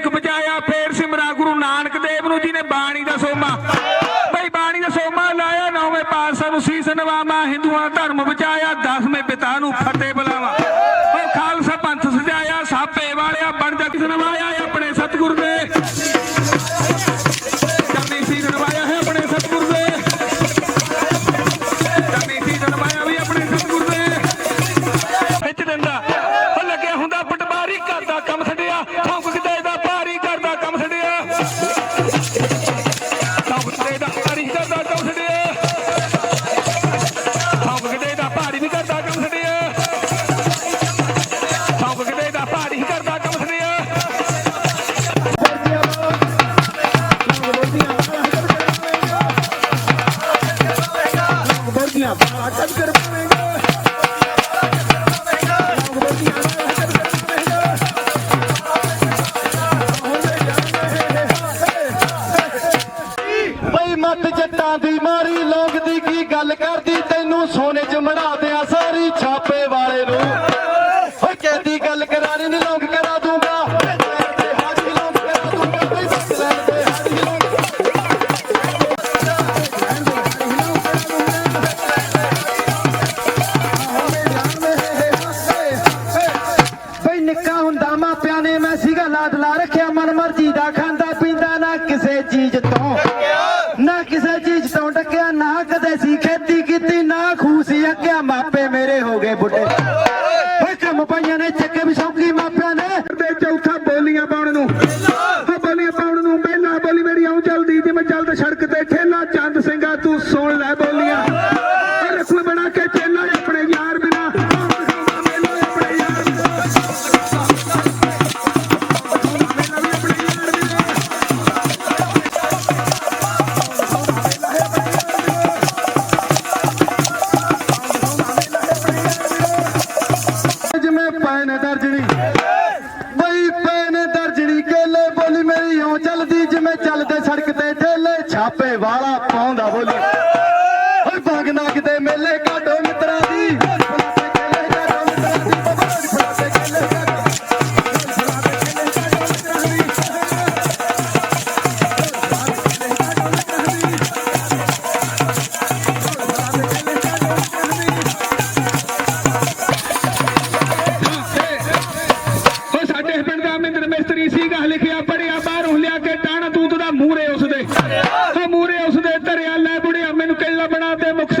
ਭੇਖ ਬਚਾਇਆ ਫੇਰ ਸਿਮਰਾ ਗੁਰੂ ਨਾਨਕ ਦੇਵ ਨੂੰ ਜੀ ਨੇ ਬਾਣੀ ਦਾ ਸੋਮਾ I got touch good ਲਾਦਲਾ ਰੱਖਿਆ, ਮਨ ਮਰਜ਼ੀ ਦਾ ਖਾਂਦਾ ਪੀਂਦਾ, ਨਾ ਕਿਸੇ ਚੀਜ਼ ਤੋਂ। ਨਾ ਕਿਸੇ ਚੀਜ਼ ਤੋਂ ਡੱਕਿਆ, ਨਾ ਕਦੇ ਸੀ ਖੇਤੀ ਕੀਤੀ, ਨਾ ਖੂਸੀ ਅੱਕਿਆ, ਮਾਪੇ ਮੇਰੇ ਹੋ ਗਏ ਬੁੱਢੇ। ਚੱਲਦੇ ਸੜਕ ਤੇ ਠੇਲੇ ਛਾਪੇ ਵਾਲਾ ಕ್ಷಣಾಪೇಕ್ಷ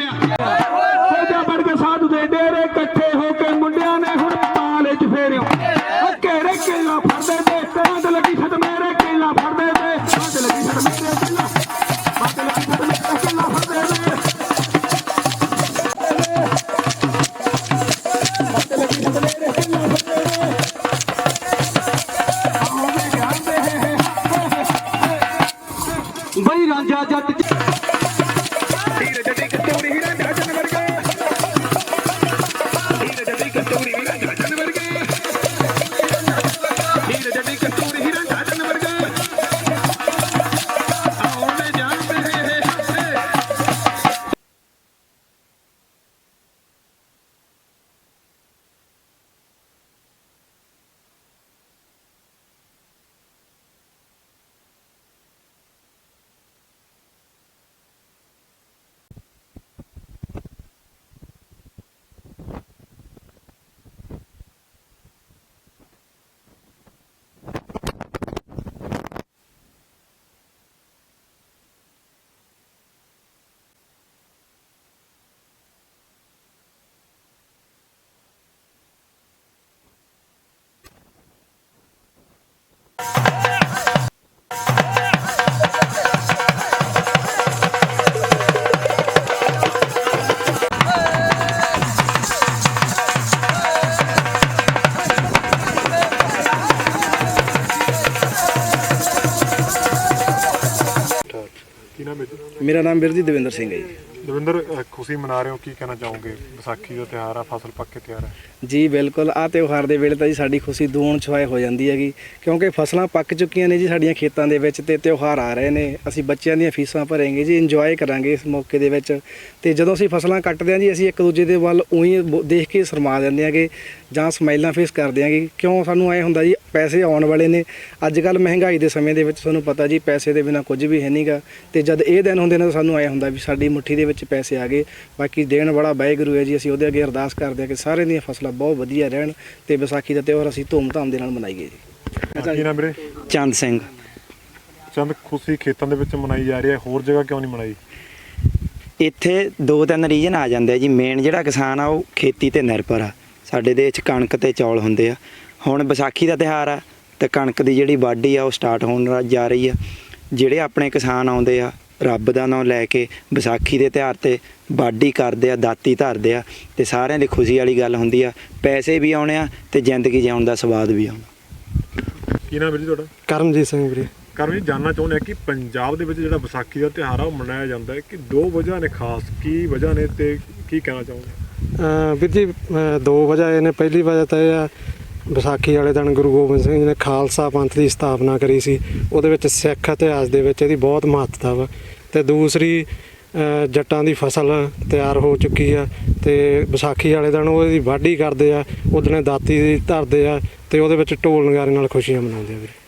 ਮੇਰਾ ਨਾਮ ਵੀਰ ਜੀ ਦਵਿੰਦਰ ਸਿੰਘ ਹੈ ਜੀ। ਦਵਿੰਦਰ ਖੁਸ਼ੀ ਮਨਾ ਰਹੇ ਹੋ, ਕੀ ਕਹਿਣਾ ਚਾਹੋਗੇ? ਵਿਸਾਖੀ ਦਾ ਤਿਉਹਾਰ ਆ, ਫਸਲ ਪੱਕ ਕੇ ਤਿਆਰ ਹੈ। ਜੀ, ਬਿਲਕੁਲ। ਆ ਤਿਉਹਾਰ ਦੇ ਵੇਲੇ ਤਾਂ ਜੀ ਸਾਡੀ ਖੁਸ਼ੀ ਦੂਣ ਛੁਆਏ ਹੋ ਜਾਂਦੀ ਹੈਗੀ, ਕਿਉਂਕਿ ਫਸਲਾਂ ਪੱਕ ਚੁੱਕੀਆਂ ਨੇ ਜੀ ਸਾਡੀਆਂ ਖੇਤਾਂ ਦੇ ਵਿੱਚ ਤੇ ਤਿਉਹਾਰ ਆ ਰਹੇ ਨੇ। ਅਸੀਂ ਬੱਚਿਆਂ ਦੀਆਂ ਫੀਸਾਂ ਭਰਾਂਗੇ ਜੀ ਇੰਜੋਏ ਕਰਾਂਗੇ ਇਸ ਮੌਕੇ ਦੇ ਵਿੱਚ। ਤੇ ਜਦੋਂ ਅਸੀਂ ਫਸਲਾਂ ਕੱਟਦੇ ਹਾਂ ਜੀ, ਅਸੀਂ ਇੱਕ ਦੂਜੇ ਦੇ ਵੱਲ ਉਹੀ ਦੇਖ ਕੇ ਸ਼ਰਮਾ ਜਾਂਦੇ ਆਂਗੇ ਜਾਂ ਸਮਾਈਲਾਂ ਫੇਸ ਕਰਦੇ ਆਂਗੇ ਕਿਉਂ? ਸਾਨੂੰ ਐ ਹੁੰਦਾ ਜੀ, ਪੈਸੇ ਆਉਣ ਵਾਲੇ ਨੇ। ਅੱਜ ਕੱਲ ਮਹਿੰਗਾਈ ਦੇ ਸਮੇਂ ਦੇ ਵਿੱਚ ਤੁਹਾਨੂੰ ਪਤਾ ਜੀ, ਪੈਸੇ ਦੇ ਬਿਨਾ ਕੁਝ ਵੀ ਹੈ ਨਹੀਂਗਾ ਤੇ ਜਦ ਇਹ ਦਿਨ ਹੁੰਦੇ ਨੇ ਤਾਂ ਸਾਨੂੰ ਐ ਹੁੰਦਾ ਵੀ ਸਾਡੀ ਮੁੱਠੀ ਦੇ ਵਿੱਚ ਪੈਸੇ ਆ ਗਏ। ਬਾਕੀ ਦੇਣ ਵਾਲਾ ਵਾਹਿਗੁਰੂ ਹੈ ਜੀ ਅਸੀਂ ਉਹਦੇ ਅੱਗੇ ਅਰਦਾਸ ਕਰਦੇ ਹਾਂ ਕਿ ਸਾਰਿਆਂ ਦੀਆਂ ਫਸਲਾਂ ਬਹੁਤ ਵਧੀਆ ਰਹਿਣ ਤੇ ਵਿਸਾਖੀ ਦਾ ਤਿਉਹਾਰ ਅਸੀਂ ਧੂਮ-ਧਾਮ ਦੇ ਨਾਲ ਮਨਾਈਏ ਜੀ। ਕੀ ਨਾਮ ਵੀਰੇ? ਚੰਦ ਸਿੰਘ। ਚੰਦ ਖੁਸ਼ੀ ਖੇਤਾਂ ਦੇ ਵਿੱਚ ਮਨਾਈ ਜਾ ਰਹੀ ਹੈ ਹੋਰ ਜਗ੍ਹਾ ਕਿਉਂ ਨਹੀਂ ਮਨਾਈ? ਇੱਥੇ ਦੋ ਤਿੰਨ ਰੀਜਨ ਆ ਜਾਂਦੇ ਆ ਜੀ। ਮੇਨ ਜਿਹੜਾ ਕਿਸਾਨ ਆ ਉਹ ਖੇਤੀ ਤੇ ਨਿਰਭਰ ਆ। ਸਾਡੇ ਦੇਸ਼ ਕਣਕ ਤੇ ਚੌਲ ਹੁੰਦੇ ਆ। ਹੁਣ ਵਿਸਾਖੀ ਦਾ ਤਿਉਹਾਰ ਆ ਤੇ ਕਣਕ ਦੀ ਜਿਹੜੀ ਵਾਢੀ ਆ ਉਹ ਸਟਾਰਟ ਹੋਣ ਜਾ ਰਹੀ ਆ। ਜਿਹੜੇ ਆਪਣੇ ਕਿਸਾਨ ਆਉਂਦੇ ਆ ਰੱਬ ਦਾ ਨਾਮ ਲੈ ਕੇ ਵਿਸਾਖੀ ਦੇ ਤਿਉਹਾਰ ਤੇ ਵਾਢੀ ਕਰਦੇ ਆ ਦਾਤੀ ਧਰਦੇ ਆ ਤੇ ਸਾਰਿਆਂ ਦੀ ਖੁਸ਼ੀ ਵਾਲੀ ਗੱਲ ਹੁੰਦੀ ਆ ਪੈਸੇ ਵੀ ਆਉਣੇ ਆ ਤੇ ਜ਼ਿੰਦਗੀ ਜਿਉਣ ਦਾ ਸਵਾਦ ਵੀ ਆਉਣਾ। ਕੀ ਨਾਮ ਵੀਰ ਜੀ ਤੁਹਾਡਾ? ਕਰਮਜੀਤ ਸਿੰਘ ਵੀਰੇ। ਕਰਮ ਜੀ ਜਾਨਣਾ ਚਾਹੁੰਦੇ ਆ ਕਿ ਪੰਜਾਬ ਦੇ ਵਿੱਚ ਜਿਹੜਾ ਵਿਸਾਖੀ ਦਾ ਤਿਉਹਾਰ ਆ ਉਹ ਮਨਾਇਆ ਜਾਂਦਾ ਹੈ ਕਿ ਦੋ ਵਜ੍ਹਾ ਨੇ ਖਾਸ ਕੀ ਵਜ੍ਹਾ ਨੇ ਤੇ ਕੀ ਕਹਿਣਾ ਅਹ ਵੀਰ ਜੀ ਦੋ ਵਜ੍ਹਾ ਇਹ ਨੇ। ਪਹਿਲੀ ਵਜ੍ਹਾ ਤਾਂ ਇਹ ਆ ਵਿਸਾਖੀ ਵਾਲੇ ਦਿਨ ਗੁਰੂ ਗੋਬਿੰਦ ਸਿੰਘ ਜੀ ਨੇ ਖਾਲਸਾ ਪੰਥ ਦੀ ਸਥਾਪਨਾ ਕਰੀ ਸੀ। ਉਹਦੇ ਵਿੱਚ ਸਿੱਖ ਇਤਿਹਾਸ ਦੇ ਵਿੱਚ ਇਹਦੀ ਬਹੁਤ ਮਹੱਤਤਾ ਵਾ। ਤੇ ਦੂਸਰੀ ਜੱਟਾਂ ਦੀ ਫਸਲ ਤਿਆਰ ਹੋ ਚੁੱਕੀ ਆ ਤੇ ਵਿਸਾਖੀ ਵਾਲੇ ਦਿਨ ਉਹਦੀ ਵਾਢੀ ਕਰਦੇ ਆ ਉਹਦਨੇ ਦਾਤੀ ਦੀ ਧਰਦੇ ਆ ਤੇ ਉਹਦੇ ਵਿੱਚ ਢੋਲ ਨਗਾਰੇ ਨਾਲ ਖੁਸ਼ੀਆਂ ਮਨਾਉਂਦੇ ਆ ਵੀਰੇ।